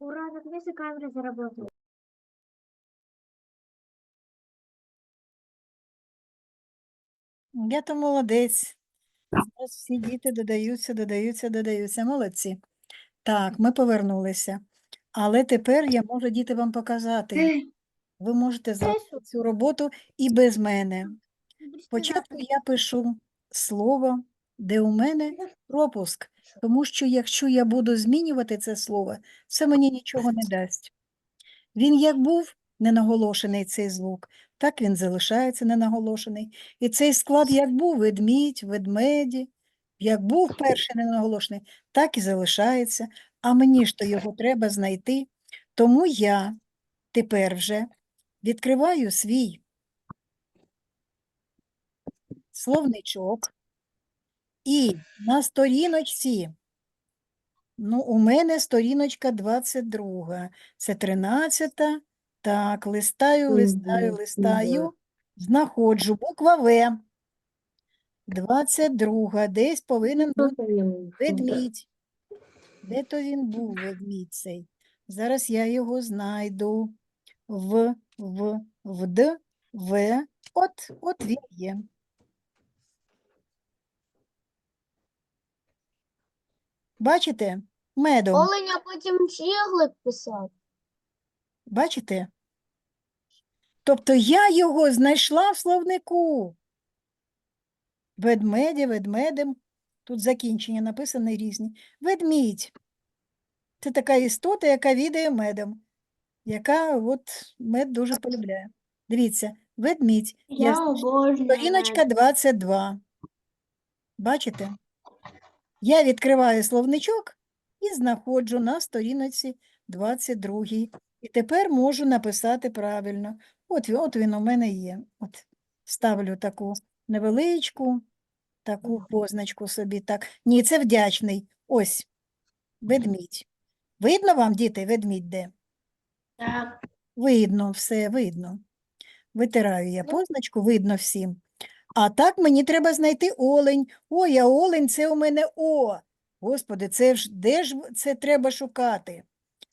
Ура, наконец-то камера заработала. Я то молодець. Зараз всі діти додаються, додаються, додаються. Молодці. Так, ми повернулися. Але тепер я можу діти вам показати. Ви можете зробити цю роботу і без мене. Спочатку я пишу слово, де у мене пропуск, тому що якщо я буду змінювати це слово, це мені нічого не дасть. Він як був ненаголошений цей звук, так він залишається ненаголошений. І цей склад як був ведмідь, ведмеді, як був перший ненаголошений, так і залишається. А мені ж то його треба знайти. Тому я тепер вже відкриваю свій словничок і на сторіночці, ну, у мене сторіночка 22, це 13, так, листаю, листаю, листаю, знаходжу буква В. 22, десь повинен бути ведмідь. Де то він був, ведмідь цей? Зараз я його знайду. В, в, в, д, в. От, от він є. Бачите? Медом. Оленя потім чіглик писав. Бачите? Тобто я його знайшла в словнику. Ведмеді, ведмедем. Тут закінчення написані різні. Ведмідь. Це така істота, яка відає медом, яка от мед дуже полюбляє. Дивіться, ведмідь. Я. Сторіночка 22. Бачите? Я відкриваю словничок і знаходжу на сторіночці 22. І тепер можу написати правильно. От, от він у мене є. От ставлю таку невеличку, таку позначку собі. Так. Ні, це вдячний. Ось, ведмідь. Видно вам, діти, ведмідь де? Так. Видно, все видно. Витираю я позначку, видно всім. А так мені треба знайти олень. Ой, а олень це у мене О. Господи, це ж де ж це треба шукати?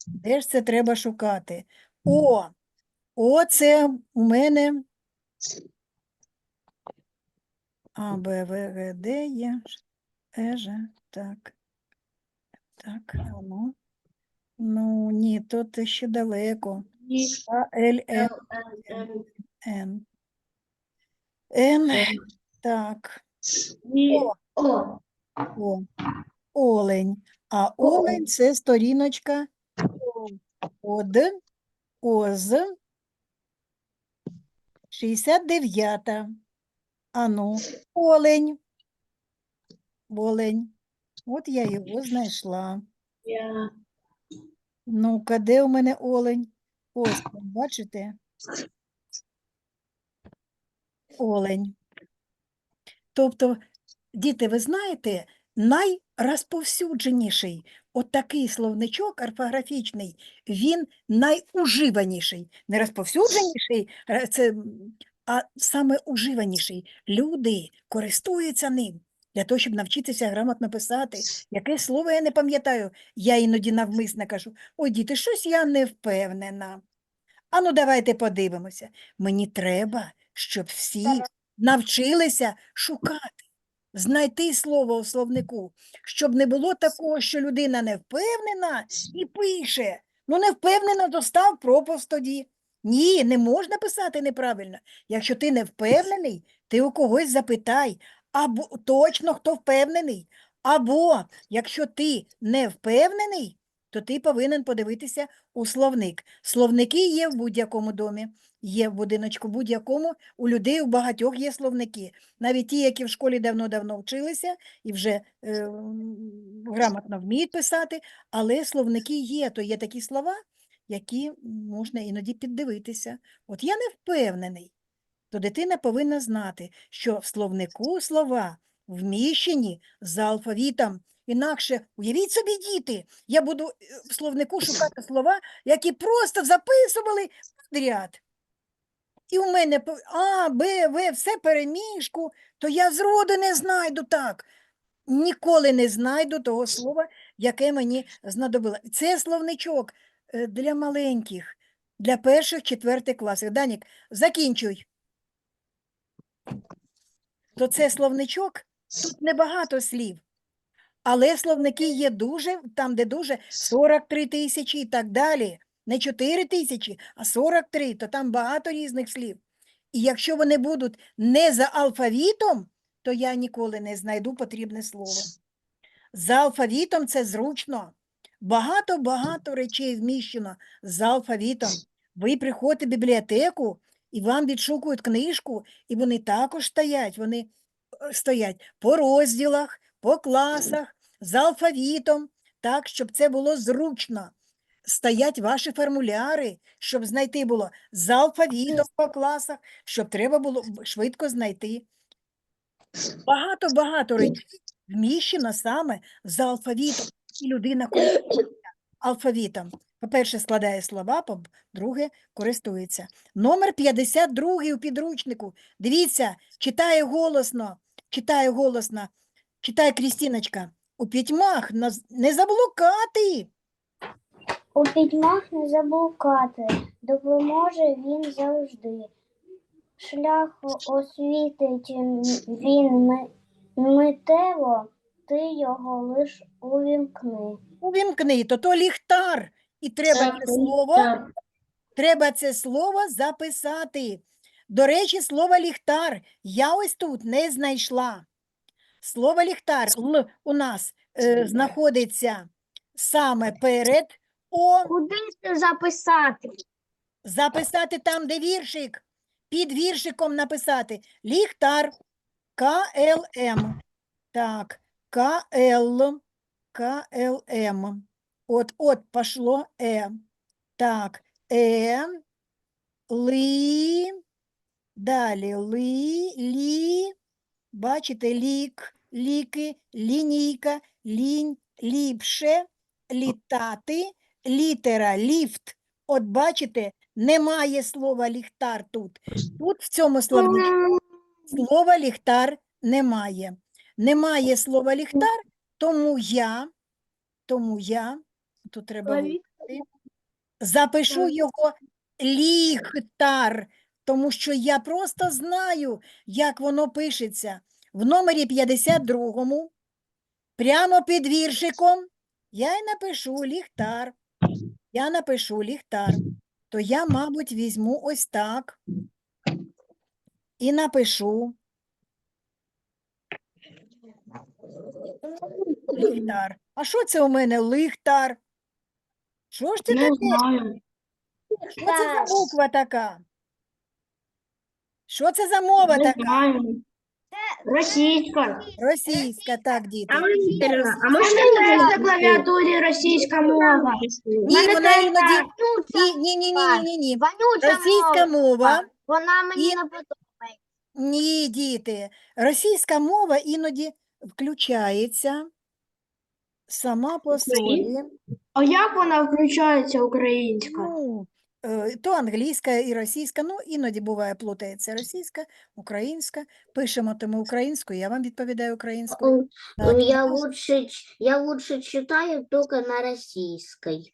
Де ж це треба шукати? О. О, це у мене А, Б, В, Г, Д, Є, Е, Ж, так. Так, ну. Ну, ні, то ще далеко. А, Л, М, Н. Н, так. О. О, олень. А олень це сторіночка од, оз, 69. Ану, олень. Олень. От я його знайшла. Я. Ну-ка, де у мене олень? Ось, бачите? Олень. Тобто, діти, ви знаєте, найрозповсюдженіший от словничок орфографічний, він найуживаніший. Не розповсюдженіший, е, це, а саме уживаніший. Люди користуються ним для того, щоб навчитися грамотно писати. Яке слово я не пам'ятаю, я іноді навмисно кажу, ой, діти, щось я не впевнена. Ану, давайте подивимося. Мені треба, щоб всі навчилися шукати, знайти слово у словнику, щоб не було такого, що людина не впевнена і пише. Ну, не впевнена, то став пропуск тоді. Ні, не можна писати неправильно. Якщо ти не впевнений, ти у когось запитай, або точно хто впевнений. Або якщо ти не впевнений, то ти повинен подивитися у словник. Словники є в будь-якому домі, є в будиночку будь-якому, у людей у багатьох є словники. Навіть ті, які в школі давно-давно вчилися і вже е, грамотно вміють писати, але словники є, то є такі слова, які можна іноді піддивитися. От я не впевнений, то дитина повинна знати, що в словнику слова вміщені за алфавітом. Інакше, уявіть собі, діти, я буду е, в словнику шукати слова, які просто записували підряд. І у мене А, Б, В, все переміжку, то я зроду не знайду так. Ніколи не знайду того слова, яке мені знадобило. Це словничок е, для маленьких, для перших, четвертих класів. Данік, закінчуй. То це словничок, тут небагато слів. Але словники є дуже, там, де дуже 43 тисячі і так далі. Не 4 тисячі, а 43, то там багато різних слів. І якщо вони будуть не за алфавітом, то я ніколи не знайду потрібне слово. За алфавітом це зручно. Багато-багато речей вміщено за алфавітом. Ви приходите в бібліотеку, і вам відшукують книжку, і вони також стоять. Вони е, стоять по розділах, по класах, за алфавітом, так, щоб це було зручно. Стоять ваші формуляри, щоб знайти було за алфавітом по класах, щоб треба було швидко знайти. Багато-багато речей вміщено саме за алфавітом, і людина користується алфавітом. По-перше, складає слова, по-друге, користується. Номер 52 у підручнику. Дивіться, читає голосно, читає голосно, читає Крістіночка. У пітьмах наз- не заблукати. У пітьмах не заблукати, допоможе він завжди. Шлях освітить м- він ми- митево, ти його лиш увімкни. Увімкни, то то ліхтар. І треба це слово Так. Треба це слово записати. До речі, слово ліхтар я ось тут не знайшла. Слово ліхтар Л у нас е, знаходиться саме перед О. Куди це записати? Записати там, де віршик. Під віршиком написати ліхтар КЛМ. Так, КЛ, КЛМ. От, от пошло Е. Так, Е, ли, далі ли, лі, бачите, лік, ліки, лінійка, лінь, ліпше, літати, літера, ліфт. От бачите, немає слова ліхтар тут. Тут в цьому словнику слова ліхтар немає. Немає слова ліхтар, тому я, тому я, тут треба виписати, запишу його ліхтар, тому що я просто знаю, як воно пишеться. В номері 52, прямо під віршиком, я й напишу ліхтар. Я напишу ліхтар. То я, мабуть, візьму ось так і напишу ліхтар. А що це у мене ліхтар? Що ж це Не таке? знаю. Що це за буква така? Що це за мова Не така? знаю. Російська. Російська, так, діти. А можна на клавіатурі російська мова? Ні, вона іноді. Ні, ні, ні, ні, ні, ні. Російська мова. Вона мені І- не подобається. Ні, діти. Російська мова іноді включається сама по собі. А як вона включається українська? Ну, то англійська і російська, ну іноді буває плутається російська, українська. Пишемо тому українською, я вам відповідаю українською. Так, Ну, Я лучше, я лучше читаю только на российской.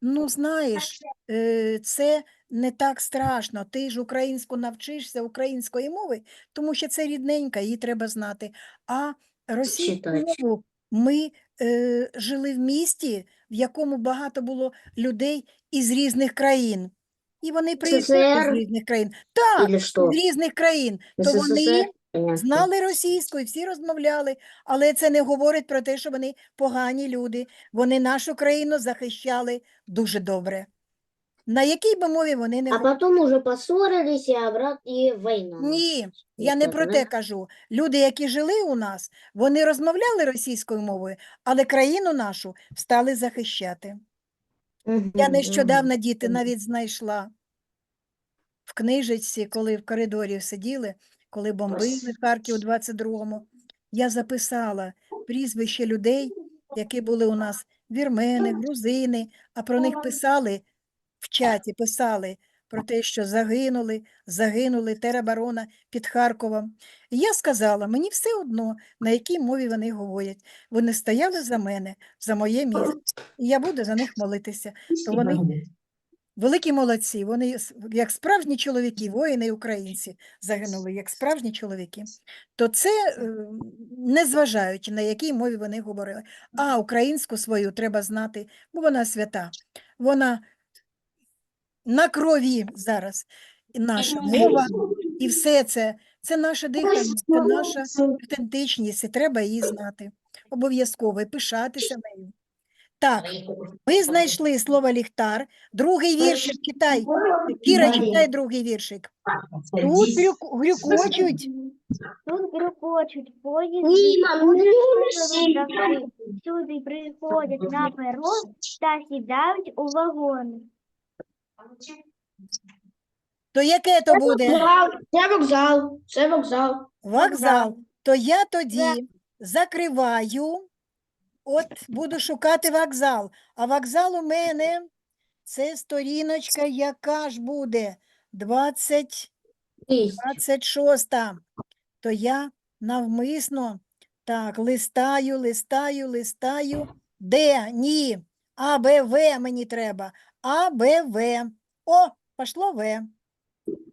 Ну, знаєш, е, це не так страшно. Ти ж українську навчишся української мови, тому що це рідненька, її треба знати. А російську мову ми е, жили в місті, в якому багато було людей із різних країн. І вони приїжджали з різних країн. Так, з різних країн. То вони знали російську і всі розмовляли, але це не говорить про те, що вони погані люди. Вони нашу країну захищали дуже добре. На якій би мові вони не А говорили. потом уже поссорились и обратно и война. Ні, я не про те кажу. Люди, які жили у нас, вони розмовляли російською мовою, але країну нашу стали захищати. Я нещодавно, діти, навіть знайшла в книжечці, коли в коридорі сиділи, коли бомбили Харків у 22-му, я записала прізвище людей, які були у нас вірмени, грузини, а про них писали в чаті, писали про те, що загинули, загинули тероборона під Харковом. І я сказала, мені все одно, на якій мові вони говорять. Вони стояли за мене, за моє місце, і я буду за них молитися. То вони великі молодці, вони як справжні чоловіки, воїни українці загинули, як справжні чоловіки. То це е, незважаючи на якій мові вони говорили. А українську свою треба знати, бо вона свята. Вона на крові зараз. І наша мова, і все це, це наше дихання, це наша автентичність, і треба її знати. Обов'язково і пишатися нею. Так, ми знайшли слово ліхтар. Другий віршик читай. Кіра, читай другий віршик. Тут грюк- грюкочуть. Тут грюкочуть поїзди. Сюди приходять на перон та сідають у вагони. То яке то буде? Це вокзал, це вокзал. Вокзал. То я тоді закриваю, от буду шукати вокзал. А вокзал у мене це сторіночка, яка ж буде? 20, Есть. 26. То я навмисно так листаю, листаю, листаю. Де? Ні. А, Б, В мені треба. А, Б, В. О, пішло В.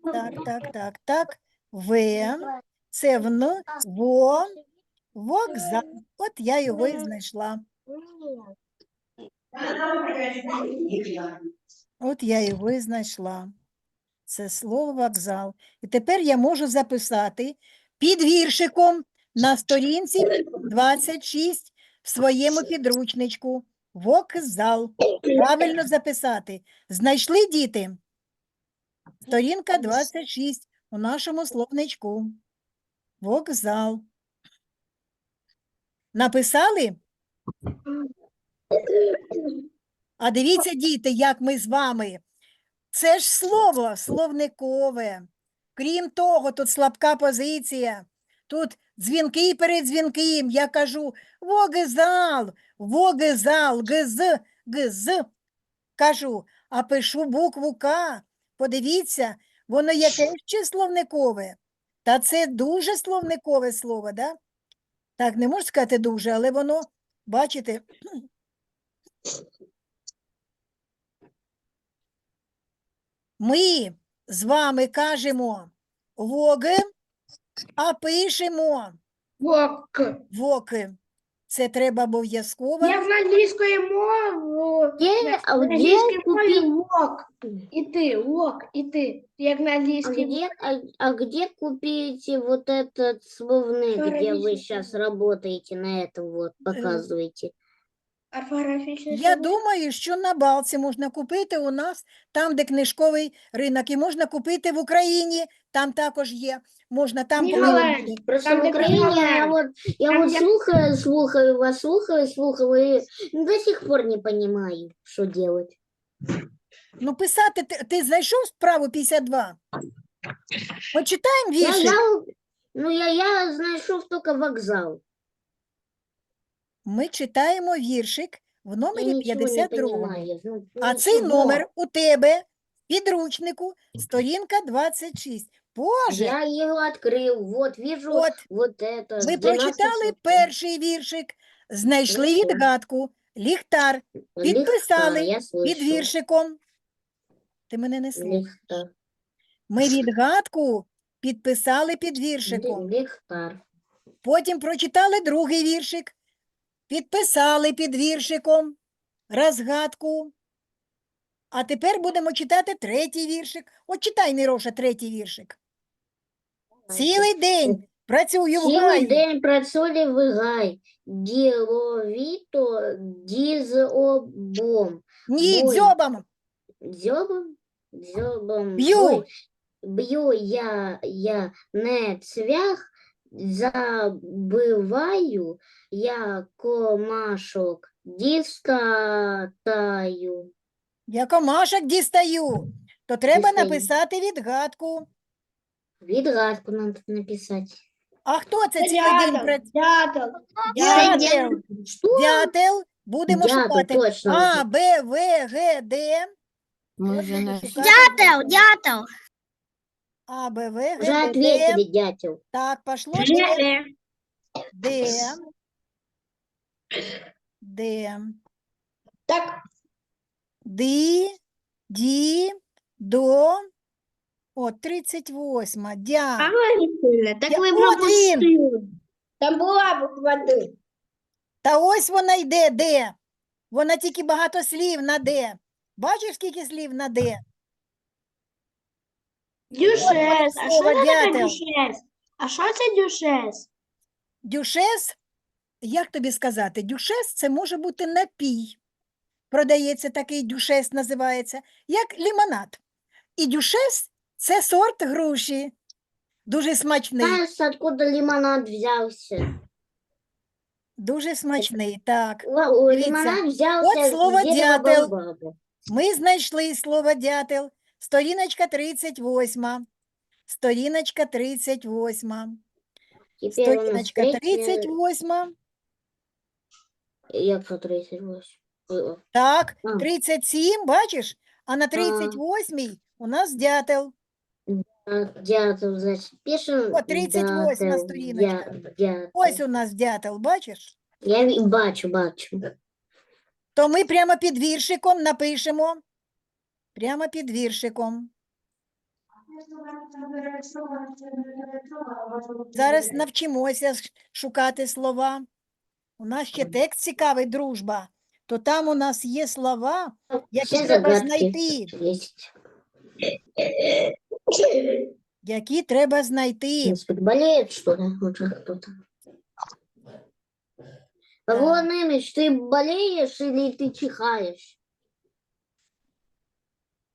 Так, так, так, так. В. Це вн, во, вокзал. От я його і знайшла. От я його і знайшла. Це слово вокзал. І тепер я можу записати під віршиком на сторінці 26 в своєму підручничку. Вокзал. Правильно записати. Знайшли діти? Сторінка 26 у нашому словничку. Вокзал. Написали? А дивіться, діти, як ми з вами. Це ж слово словникове. Крім того, тут слабка позиція. Тут дзвінки перед дзвінким. Я кажу вокзал, вокзал, гз, гз. Кажу, а пишу букву К. Подивіться, воно яке ще словникове. Та це дуже словникове слово, да? Так, не можу сказати дуже, але воно, бачите, ми з вами кажемо воги, а пишемо Вок. воки. Це треба обов'язково. Я в англійської мови. Где, а В где англійській мові купить, вок. І ти, вок, і ти. Як на а англійській где, а, а где купите вот этот словник, где вы Органический. сейчас работаете на этом вот, показываете? Орфографічний Я словник. думаю, що на балці можна купити у нас, там, де книжковий ринок, і можна купити в Україні, там також є. Можна там Ні, але- Просто Там, в Украине я вот, я Там, вот где- слухаю, слухаю вас, слухаю, слухаю, и до сих пор не понимаю, что делать. Ну, писати, ти, ти знайшов справу 52? Почитаємо Я, віршик. я, ну, я, я знайшов только вокзал Ми читаємо віршик в Я номері ничего не 52. понимаю. я знаю А цей ничего. номер у тебе в підручнику, сторінка 26. Боже, Я его открыл, вот вижу от вот это. ми 12 прочитали сотен. перший віршик, знайшли Хорошо. відгадку, ліхтар підписали Лихтар, я під слышу. віршиком. Ти мене не слухаєш. Лихтар. Ми відгадку підписали під віршиком. Лихтар. Потім прочитали другий віршик, підписали під віршиком розгадку. А тепер будемо читати третій віршик. От читай, Міроша, третій віршик. Цілий день працюю в Цілий день працює в гай. Діловіто дізобом. Ні, Бой. дзьобом. Дзьобом? Дзьобом. Б'ю. Ой, Б'ю я, я не цвях, забиваю я комашок, дістаю. Я комашок дістаю. То треба Дістаю. написати відгадку. Відгадку надо написати. А хто це цілий день дятел, працює? Дятел. Дятел. Що? Дятел. Будемо Дятел, шукати. точно. А, Б, В, Г, Д. Може, Дятел, дятел. А, Б, В, Г, Уже Д, Д. ответили, дятел. Так, пошло Д. Д. Д. Д. Так, Ди, Ді, До. О, 38. Дя. правильно, так ви От пропустили. Там була буква Д. Та ось вона йде, де? Вона тільки багато слів на де. Бачиш, скільки слів на де? Дюшес. А що це таке дятел. дюшес? А що це дюшес? Дюшес, як тобі сказати, дюшес це може бути напій. Продається такий дюшес, називається, як лимонад. І дюшес це сорт груші. Дуже смачний, Знаешь, откуда лимонад взялся? дуже смачний. Так, Л- Лимонад взялся от слово дерева дятел. баобаба. ми знайшли слово дятел. Сторіночка 38. Сторіночка 38. Теперь у нас Сторіночка третья, 38. як по 38. Ой, о. Так, А. 37, бачиш? А на 38 у нас дятел. А, Дятел, значит, пишем. О, 38 дятел, сторіночка. дятел. Ось у нас дятел, бачиш? Я ві- бачу, бачу. То ми прямо під віршиком напишемо. Прямо під віршиком. Зараз навчимося шукати слова. У нас ще текст цікавий, дружба. То там у нас є слова, які Ще треба загадки знайти. Есть. Які треба знайти. Господи, болеет, что ли, уже кто-то? Ты болеешь или ты чихаешь?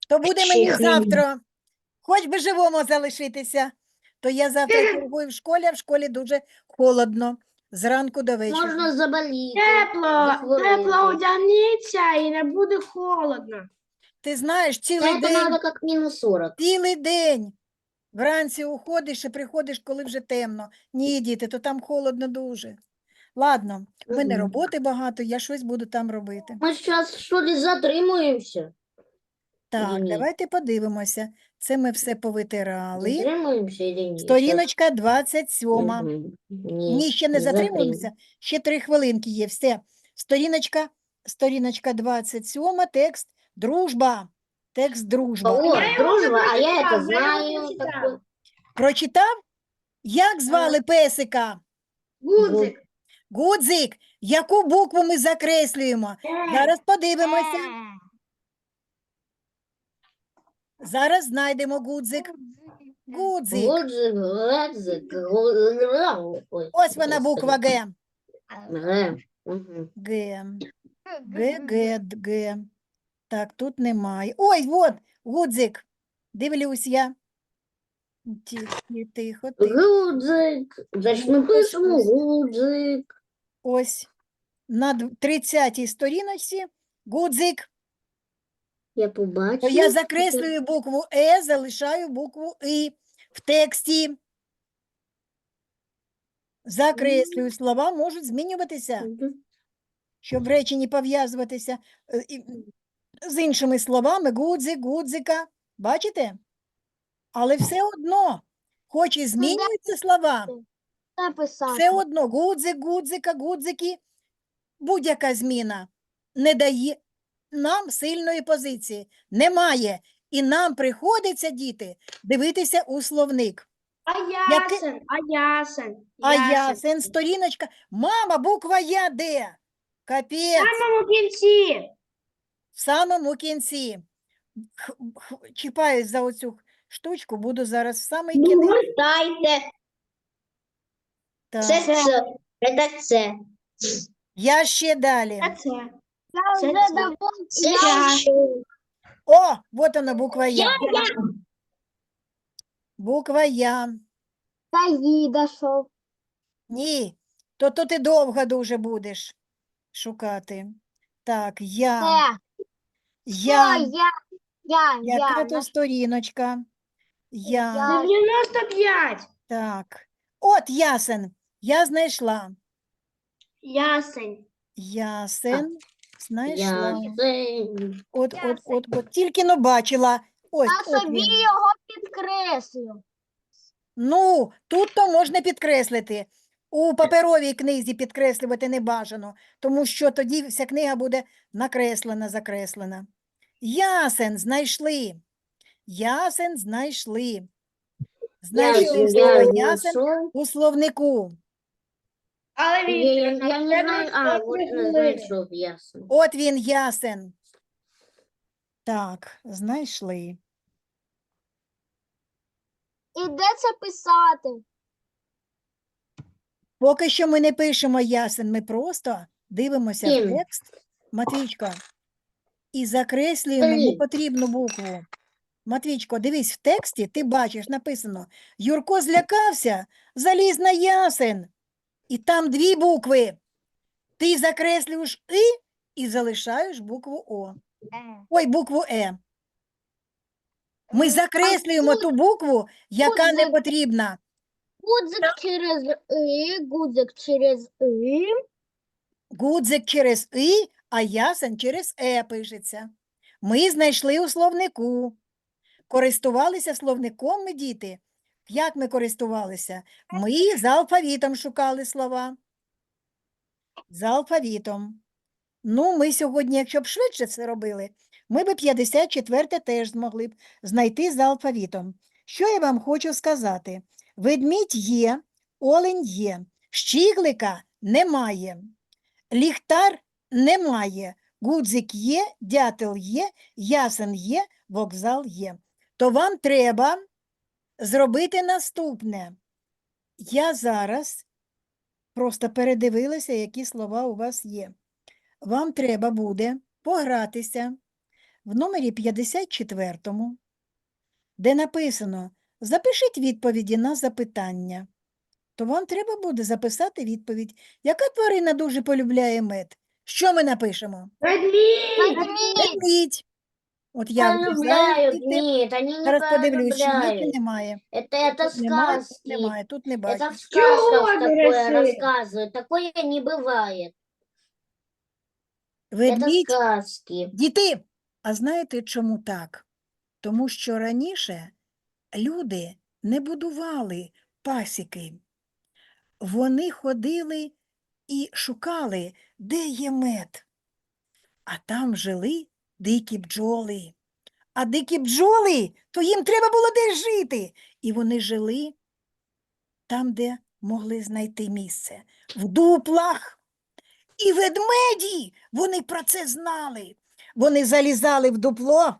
То буде мені завтра, хоч би живому залишитися. То я завтра чергую в школі, а в школі дуже холодно. Зранку до вечора. Можно заболеть. Тепло, тепло одягніться і не буде холодно. Ти знаєш, цілий это день, надо как минус 40. цілий день. Вранці уходиш і приходиш, коли вже темно. Ні, діти, то там холодно дуже. Ладно, в мене роботи багато, я щось буду там робити. Мы сейчас что ли затримуемся? Так, ні? давайте подивимося. Це ми все повитирали. Затримуемся или нет? Сторіночка 27. Щас. Мгм. Ні, Нет, ще не не затримуємося. Ще три хвилинки є. Все. Сторіночка, сторіночка 27, текст дружба. Текст дружба. О, Я його дружба, а я прочитав, это я знаю. прочитав. Як звали песика? Гудзик. Гудзик. Яку букву ми закреслюємо? Зараз подивимося. Зараз знайдемо гудзик. Гудзик. Гудзик, гудзик, гудзик. Ой, Ось вона буква Г. Г. Мгм. Г. Г, Г, Д, Г. Так, тут немає. Ой, от, гудзик. Дивлюсь я. Тихо, тихо, тихо. Гудзик. Значит, мы гудзик. Ось. На дв- 30-й сторіночці гудзик. Я побачила. То я закреслюю букву Е, залишаю букву І в тексті. Закреслюю. Слова можуть змінюватися, щоб в реченні пов'язуватися е, з іншими словами гудзик, гудзика. Бачите? Але все одно, хоч і змінюються слова, все одно гудзик, гудзика, гудзики, будь-яка зміна не дає нам сильної позиції. Немає. І нам приходиться, діти, дивитися у словник. А Яке- ясен, а ясен. А ясен, сторіночка. Мама, буква Я де? Капець, В самому кінці. в самому кінці. Х- х- Чіпаюсь за оцю штучку, буду зараз в самий кінець. Гультайте. Так. Це це. Это це. Я ще далі. А це. Я? О, вот вона буква Я. Буква Я. та їй дошов. Ні, то, то ти довго дуже будеш шукати. Так, я, Це. я, Що я? Я, яка я. то сторіночка? Я, Я. 95. так. От ясен, я знайшла. Ясень. Ясен, Знайшла. От, от, от, от, тільки но бачила. Ось, Я от собі він. його підкреслю. Ну, тут то можна підкреслити. У паперовій книзі підкреслювати не бажано, тому що тоді вся книга буде накреслена, закреслена. Ясен знайшли. Ясен знайшли. Знайшли слово ясен у словнику. Але Я, я, я не знаю, а, вот не знайшов, ясно. От він ясен. Так, знайшли. І де це писати? Поки що ми не пишемо ясен, ми просто дивимося в Ким? текст, Матвічка, і закреслюємо Блін. непотрібну букву. Матвічко, дивись, в тексті ти бачиш написано Юрко злякався, заліз на ясен. І там дві букви. Ти закреслюєш І і залишаєш букву О. Е. Ой, букву Е. Ми закреслюємо ту букву, яка не потрібна. Гудзик через И, гудзик через И. Гудзик через И, а ясен через Е пишеться. Ми знайшли у словнику. Користувалися словником ми, діти. Як ми користувалися? Ми з алфавітом шукали слова. З алфавітом. Ну, ми сьогодні, якщо б швидше це робили, ми б 54 теж змогли б знайти з алфавітом. Що я вам хочу сказати? Ведмідь є, олень є, щіглика немає. Ліхтар немає, гудзик є, дятел є, ясен є, вокзал є. То вам треба зробити наступне. Я зараз просто передивилася, які слова у вас є. Вам треба буде погратися в номері 54, де написано Запишіть відповіді на запитання то вам треба буде записати відповідь. Яка тварина дуже полюбляє мед? Що ми напишемо? Ведмідь! Ведмідь. Ведмідь. От я вирізаю Полюбляют, діти. нет, они не Зараз подивлюсь, чи є, чи полюбляют. немає. Это, это Тут немає, тут сказки. немає, тут не Это бачу. в сказках Чего такое греши? рассказывают. Такое не бывает. Это Ведмідь, сказки. діти. А знаєте, чому так? Тому що раніше люди не будували пасіки. Вони ходили і шукали, де є мед. А там жили дикі бджоли. А дикі бджоли, то їм треба було десь жити. І вони жили там, де могли знайти місце, в дуплах. І ведмеді, вони про це знали. Вони залізали в дупло,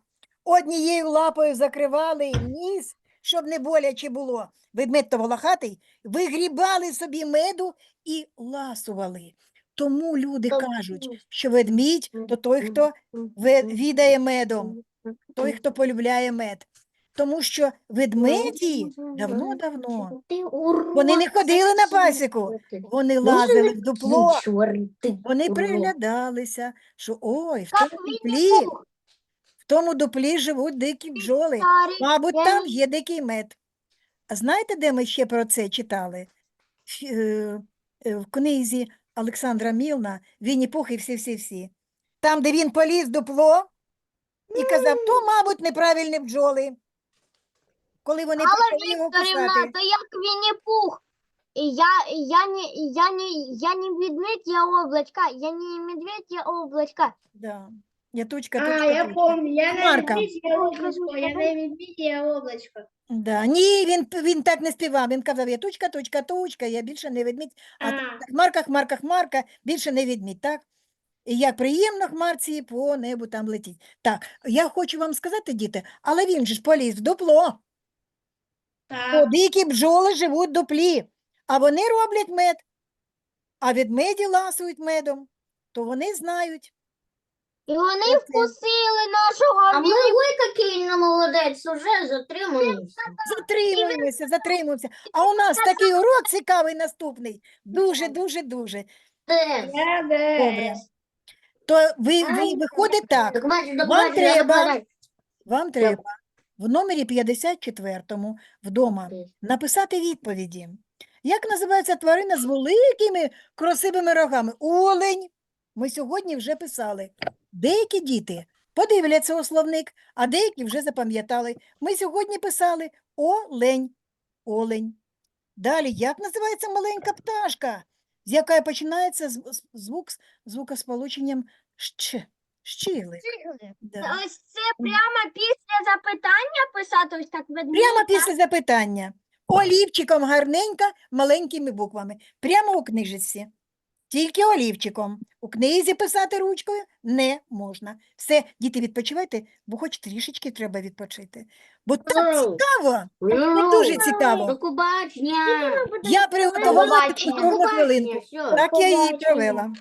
однією лапою закривали ніс, щоб не боляче було. Ведмедь то волохатий, вигрібали собі меду і ласували. Тому люди кажуть, що ведмідь то той, хто відає медом, той, хто полюбляє мед. Тому що ведмеді давно-давно вони не ходили на пасіку, вони лазили в дупло, вони приглядалися, що ой, в тому дуплі, в тому дуплі живуть дикі бджоли. Мабуть, там є дикий мед. А знаєте, де ми ще про це читали? В, е, е, в книзі Олександра Мілна Вінні Пух і всі-всі-всі. Там, де він поліз дупло і казав, то, мабуть, неправильні бджоли. Коли вони Але почали його Вікторівна, то як Вінні Пух. І я, я, не, я, не, я не ведмедь, я облачка. Я не медведь, я облачка. Да. Я точка, А, точка, я точка. помню, я Марка. ведмідь, я облачко, я не ведмідь, я облачко. Да. Ні, він, він так не співав. Він казав, я точка, точка, точка, я більше не ведмідь. А А. так, хмарка, хмарка, хмарка, більше не відмідь, так? І як приємно хмарці по небу там летіть. Так, я хочу вам сказати, діти, але він же ж поліз в дупло. Так. дикі бджоли живуть в дуплі, а вони роблять мед. А ведмеді ласують медом, то вони знають. І вони вкусили нашого А мы, Вінні ой, какие ну, молодец, уже затримались. Затримуємося, затримуємося. А у нас такий урок цікавий наступний. Дуже, дуже, дуже. Добре. То ви, ви виходить так. Вам треба. Вам треба в номері 54 вдома написати відповіді. Як називається тварина з великими красивими рогами? Олень, ми сьогодні вже писали. Деякі діти подивляться у словник, а деякі вже запам'ятали. Ми сьогодні писали олень. Олень. Далі, як називається маленька пташка, з якої починається звук з звукосполученням щ. Щигли. Да. Ось це прямо після запитання писати ось так ведмідь. Прямо так? після запитання. Олівчиком гарненько, маленькими буквами. Прямо у книжечці. Тільки олівчиком. У книзі писати ручкою не можна. Все, діти, відпочивайте, бо хоч трішечки треба відпочити. Бо так цікаво, бо дуже цікаво. Побачення. Я приготувала таку побачення. чудову хвилинку. Так я її провела.